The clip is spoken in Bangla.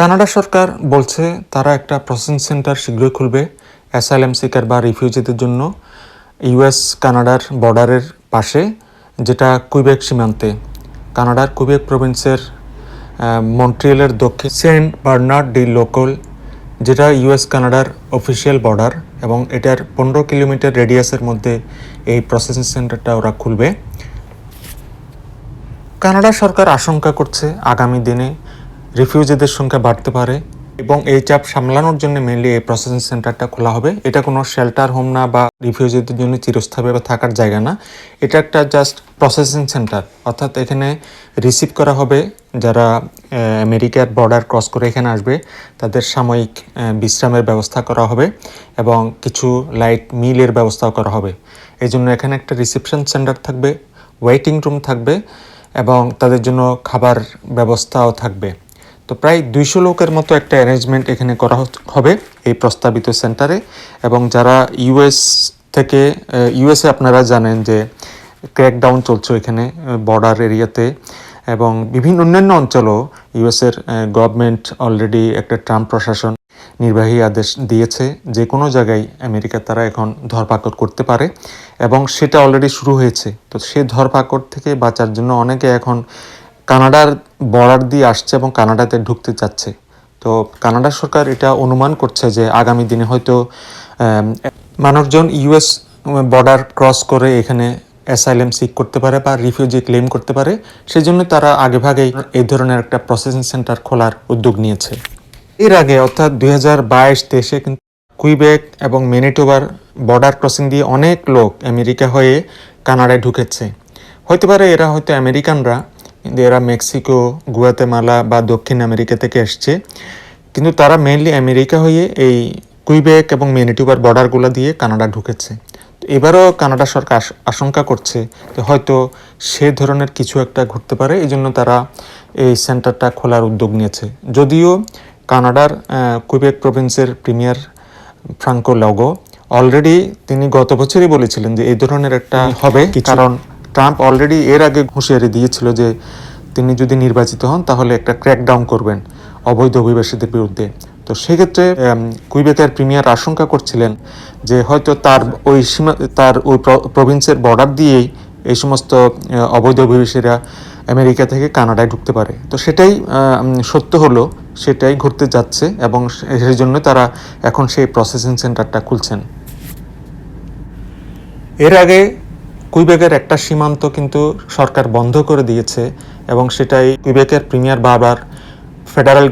কানাডা সরকার বলছে তারা একটা প্রসেসিং সেন্টার শীঘ্রই খুলবে অ্যাসাইলাম সিকার বা রিফিউজিদের জন্য ইউএস কানাডার বর্ডারের পাশে, যেটা কুইবেক সীমান্তে। কানাডার কুইবেক প্রভিন্সের মন্ট্রিয়েলের দক্ষিণ সেন্ট বার্নার্ড ডি লোকল, যেটা ইউএস কানাডার অফিসিয়াল বর্ডার এবং এটার পনেরো কিলোমিটার রেডিয়াসের মধ্যে এই প্রসেসিং সেন্টারটা ওরা খুলবে। কানাডা সরকার আশঙ্কা করছে আগামী দিনে রিফিউজিদের সংখ্যা বাড়তে পারে এবং এই চাপ সামলানোর জন্য মেনলি এই প্রসেসিং সেন্টারটা খোলা হবে। এটা কোনো শেল্টার হোম না বা রিফিউজিদের জন্য চিরস্থায়ীভাবে থাকার জায়গা না। এটা একটা জাস্ট প্রসেসিং সেন্টার অর্থাৎ এখানে রিসিভ করা হবে যারা আমেরিকার বর্ডার ক্রস করে এখানে আসবে, তাদের সাময়িক বিশ্রামের ব্যবস্থা করা হবে এবং কিছু লাইট মিলের ব্যবস্থাও করা হবে। এই জন্য এখানে একটা রিসেপশন সেন্টার থাকবে ওয়েটিং রুম থাকবে এবং তাদের জন্য খাবার ব্যবস্থাও থাকবে। তো প্রায় দুইশো লোকের মতো একটা অ্যারেঞ্জমেন্ট এখানে করা হবে এই প্রস্তাবিত সেন্টারে এবং যারা ইউএস থেকে ইউএসএ আপনারা জানেন যে ক্র্যাকডাউন চলছে এখানে বর্ডার এরিয়াতে। এবং বিভিন্ন অন্যান্য অঞ্চলও ইউএসের গভর্নমেন্ট অলরেডি একটা ট্রাম্প প্রশাসন নির্বাহী আদেশ দিয়েছে। যে কোনো জায়গায় আমেরিকা তারা এখন ধরপাকড় করতে পারে। এবং সেটা অলরেডি শুরু হয়েছে। তো সেই ধরপাকড় থেকে বাঁচার জন্য অনেকে এখন কানাডার বর্ডার দিয়ে আসছে এবং কানাডাতে ঢুকতে চাচ্ছে। তো কানাডা সরকার এটা অনুমান করছে যে আগামী দিনে হয়তো মানুষজন ইউএস বর্ডার ক্রস করে এখানে অ্যাসাইলেম সিক করতে পারে বা রিফিউজি ক্লেম করতে পারে। সেই জন্য তারা আগেভাগেই এই ধরনের একটা প্রসেসিং সেন্টার খোলার উদ্যোগ নিয়েছে। এর আগে অর্থাৎ দুই হাজার বাইশ তেইশে কিন্তু কুইবেক এবং মেনিটোবার বর্ডার ক্রসিং দিয়ে অনেক লোক আমেরিকা হয়ে কানাডায় ঢুকেছে। হতে পারে এরা হয়তো আমেরিকানরা এরা মেক্সিকো গুয়াতেমালা বা দক্ষিণ আমেরিকা থেকে এসছে। কিন্তু তারা মেইনলি আমেরিকা হয়ে এই কুইবেক এবং মেনিটোবার বর্ডারগুলো দিয়ে কানাডা ঢুকেছে। তো এবারও কানাডা সরকার আশঙ্কা করছে যে হয়তো সে ধরনের কিছু একটা ঘটতে পারে এই জন্য তারা এই সেন্টারটা খোলার উদ্যোগ নিয়েছে। যদিও কানাডার কুইবেক প্রভিন্সের প্রিমিয়ার ফ্রাঙ্কো লগো অলরেডি তিনি গত বছরই বলেছিলেন যে এই ধরনের একটা হবে কারণ ট্রাম্প অলরেডি এর আগে হুঁশিয়ারি দিয়েছিল যে তিনি যদি নির্বাচিত হন, তাহলে একটা ক্র্যাকডাউন করবেন অবৈধ অভিবাসীদের বিরুদ্ধে। তো সেক্ষেত্রে কুইবেকের প্রিমিয়ার আশঙ্কা করছিলেন যে হয়তো তার ওই সীমা, তার ওই প্রভিন্সের বর্ডার দিয়েই এই সমস্ত অবৈধ অভিবাসীরা আমেরিকা থেকে কানাডায় ঢুকতে পারে। তো সেটাই সত্য হলো, সেটাই ঘটতে যাচ্ছে এবং সেই জন্য তারা এখন সেই প্রসেসিং সেন্টারটা খুলছেন। এর আগে কুইবেকের একটা সীমান্ত কিন্তু সরকার বন্ধ করে দিয়েছে এবং সেটাই কুইবেকের প্রিমিয়ার বারবার ফেডারেল